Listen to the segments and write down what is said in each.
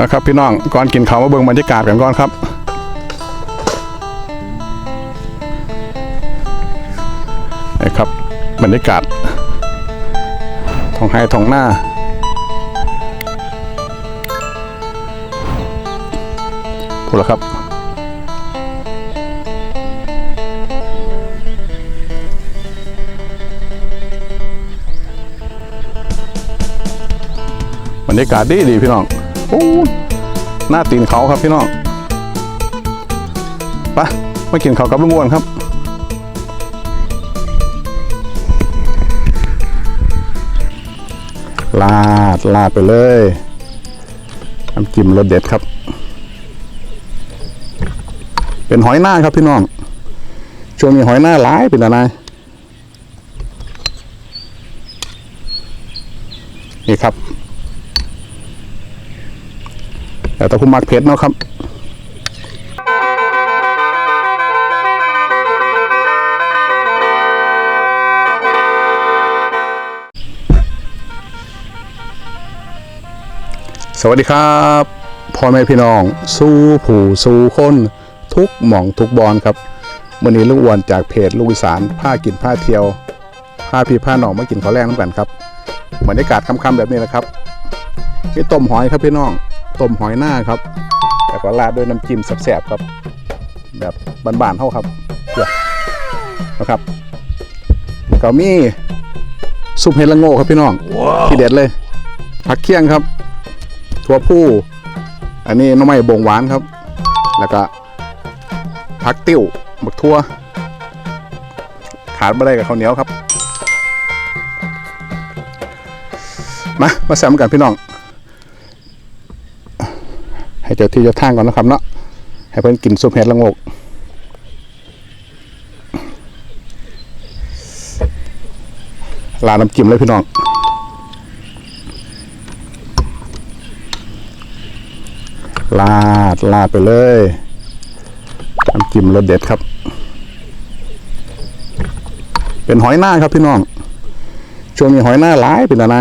นะครับพี่น้องก่อนกินข้าวมาเบิ่งบรรยากาศกันก่อนครับนี่ครับบรรยากาศท้องไห้ท้องหน้าพูดแล้วครับบรรยากาศดีดีพี่น้อง โอ้หน้าตีนเขาครับพี่น้องไปมากินเขากับลุงอ้วนครับลาดลาดไปเลยน้ำจิ้มรสเด็ดครับ เป็นหอยหน้าครับพี่น้อง ช่วงนี้หอยหน้าหลายเป็นอะไรนี่ครับ แต่ตะคุมักเพชรเนาะครับสวัสดีครับพ่อแม่พี่น้อง สู้ผู้สู้คนทุกหม่องทุกบอลครับวันนี้ลุงอ้วนจากเพจลูกอีสานผ้ากินผ้าเที่ยวผ้าพี่ผ้าหนองมากินข้าวแรงน้ำกันครับบรรยากาศค่ำๆแบบนี้แหละครับนี่ต้มหอยครับพี่น้อง ต้มหอยหน้าครับแล้วก็ราดด้วยน้ำจิ้มแซ่บๆครับ แบบบานๆเท่าครับเดี๋ยวนะครับแล้วก็มีซุปเฮดละโง่ครับพี่น้อง ที่เด็ดเลยผักเคี่ยงครับ ถั่วผู้อันนี้หน้ำไม้บงหวานครับ แล้วก็ผักติ้วบักทั่วขาดไม่ได้กับข้าวเหนียวครับ มา มาแซมกันพี่น้อง ให้เจ้าที่เจ้าทางก่อนนะครับเนาะให้เพิ่นกินซุปเห็ดละงกลาดน้ำจิ้มเลยพี่น้องลาดลาดไปเลยน้ำจิ้มรสเด็ดครับ เป็นหอยหน้าครับพี่น้องช่วงนี้หอยหน้าหลายเป็นอะไร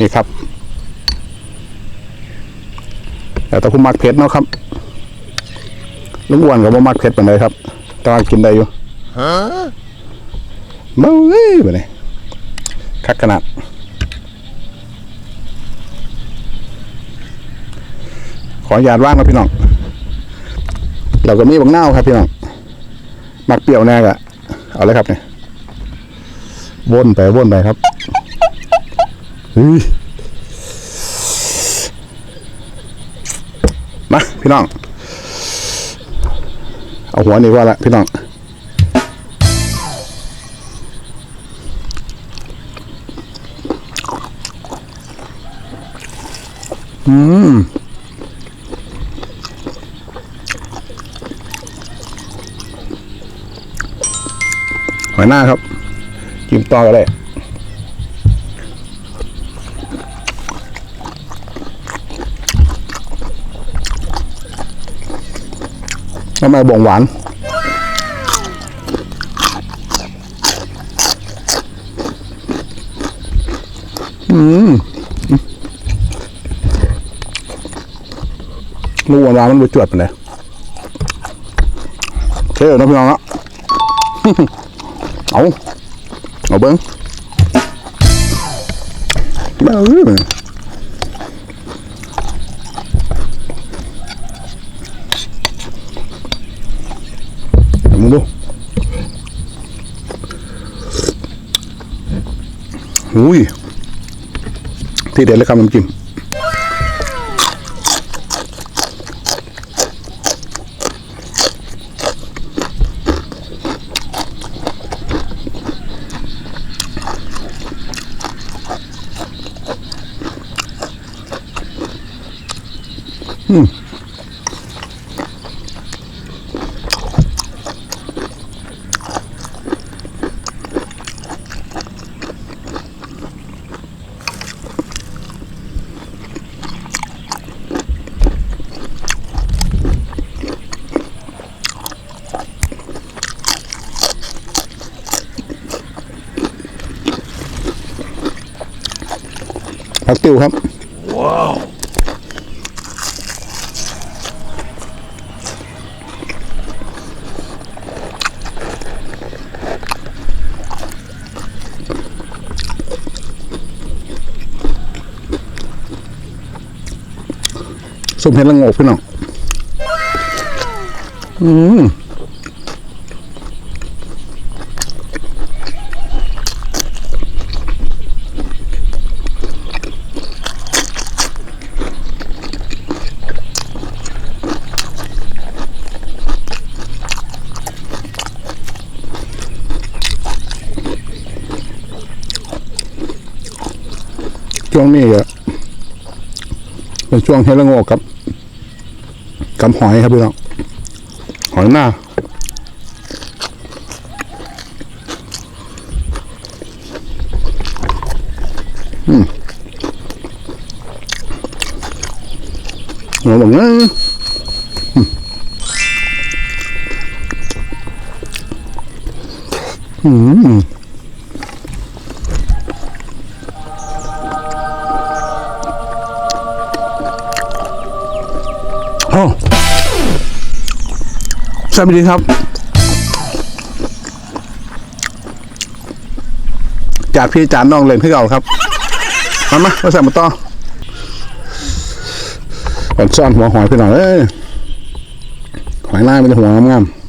นี่ครับแต่ตะคุมักเพชรเนาะครับลุงอ้วนกับว่ามักเพชรเป็นไรครับแตว่ากินได้อยู่ฮะเมาเอ้ยไปเลยคักขนาดขออนุญาตว่างครับพี่น้องเราก็มีบังเน่าวครับพี่น้องมักเปรี้ยวแน่กะเอาเลยครับเนี่ยวนไปวนไปครับ มาพี่น้อง เอาหัวนี่ว่าละพี่น้องอืมหอยหน้าครับกินต่อก็ได้ น้ำมันบ่งหวานอืมลูกหวานมันบจวดไปเลยเท่นะพี่น้องนะเอาเอาเบิ้งมาเอ้ยมึงดู อุ้ยที่เด็ดเลยครับน้ำจิ้ม ติวครับสมเห็นละโงกพี่น้อง อืม ช่วงนี้อะเป็นช่วงเฮลโงกับกับหอยครับพี่น้องหอยหน้าหัวบอกงั้นอืม สวัสดีครับ จากพี่จานน้องเล่นให้เก่าครับ มามามาใส่มาต่อก่อนซ่อนหัวหอยพี่น้องเอ้ยหอยลายมันหัวงามต้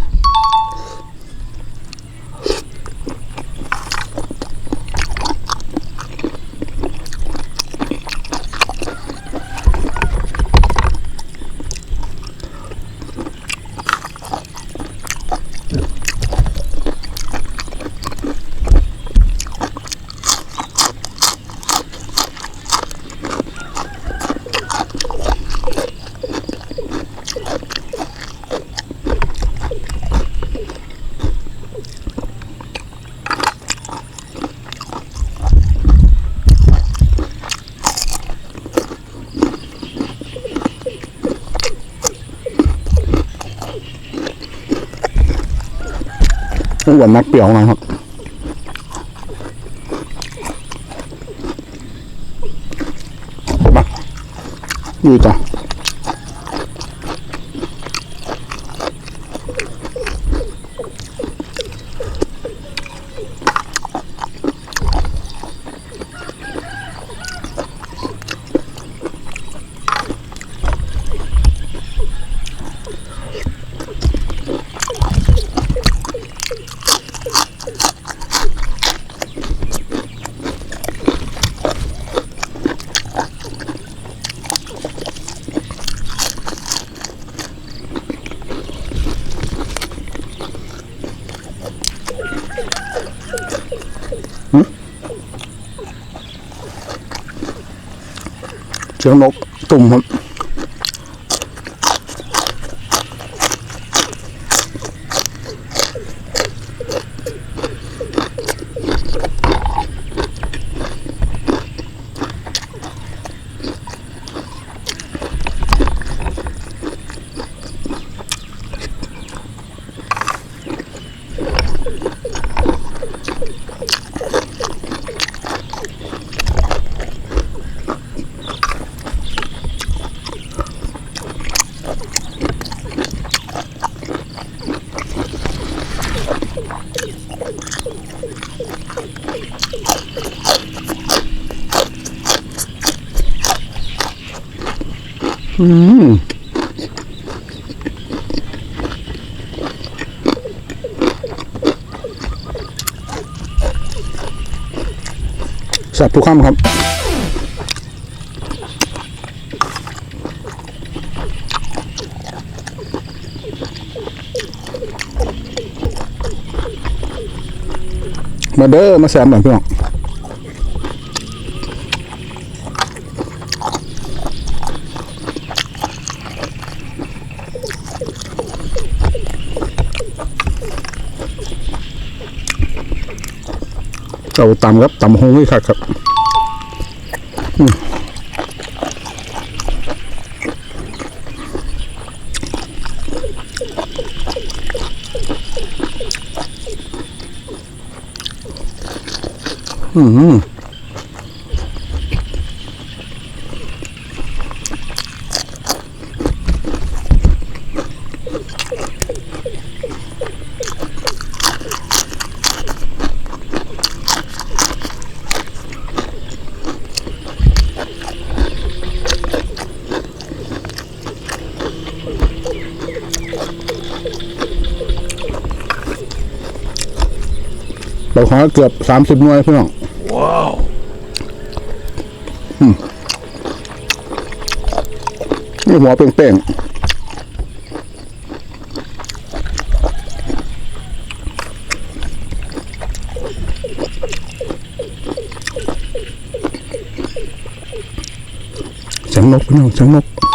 องหวานนักเปรี้ยวนะครับมาดูจ้ะ เสียงนกตุ่มครับ อืมแซ่บทุกคำครับ มาเด้อมาแซมหน่อยพี่น้องเราตำครับตำหงนี่ครับครับ เราขอเกือบสามสิบหน่วยพี่น้อง นี่หัวเป้งๆเสียงนกพี่น้องเสียงนก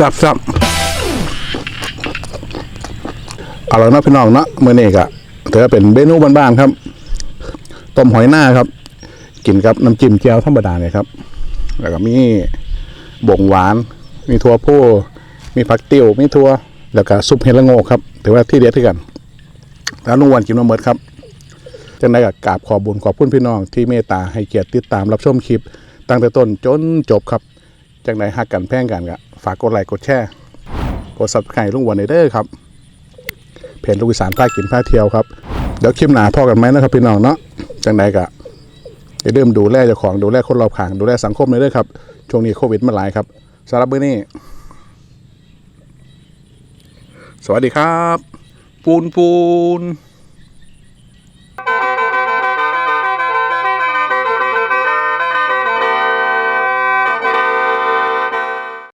จับจับเอาแล้วเนะพี่น้องนาะมื้อนี้ก็ถือว่าเป็นเมนูบ้านๆครับ ต้มหอยหน้าครับ กินกับน้ำจิ้มแจ่วธรรมดาเนี่ยครับ แล้วก็มีบ่งหวาน มีถั่วพูมีผักติ้วมีถั่วแล้วก็ซุปเห็ดลโงกครับถือว่าที่เด็ดที่กัน แล้วลุงวันกินมาเมิดครับจังได้กับกราบขอบุญขอบคุณพี่น้องที่เมตตาให้เกียรติติดตามรับชมคลิป ตั้งแต่ต้นจนจบครับจังไดหักกันแพ่งกันก็ ฝากกดไลค์กดแชร์กด subscribe ลุงวันเด้อครับเพจลูกอีสานพากินพาเที่ยวครับ เดี๋ยวคลิปหนาพ่อกันไหมนะครับพี่น้องเนาะจังไดก็อย่าลืมดูแลเจ้าของดูแลคนรอบข้างดูแลสังคมเลยเด้อครับ ช่วงนี้โควิดมาหลายครับสำหรับมื้อนี้ สวัสดีครับ ปูนปูน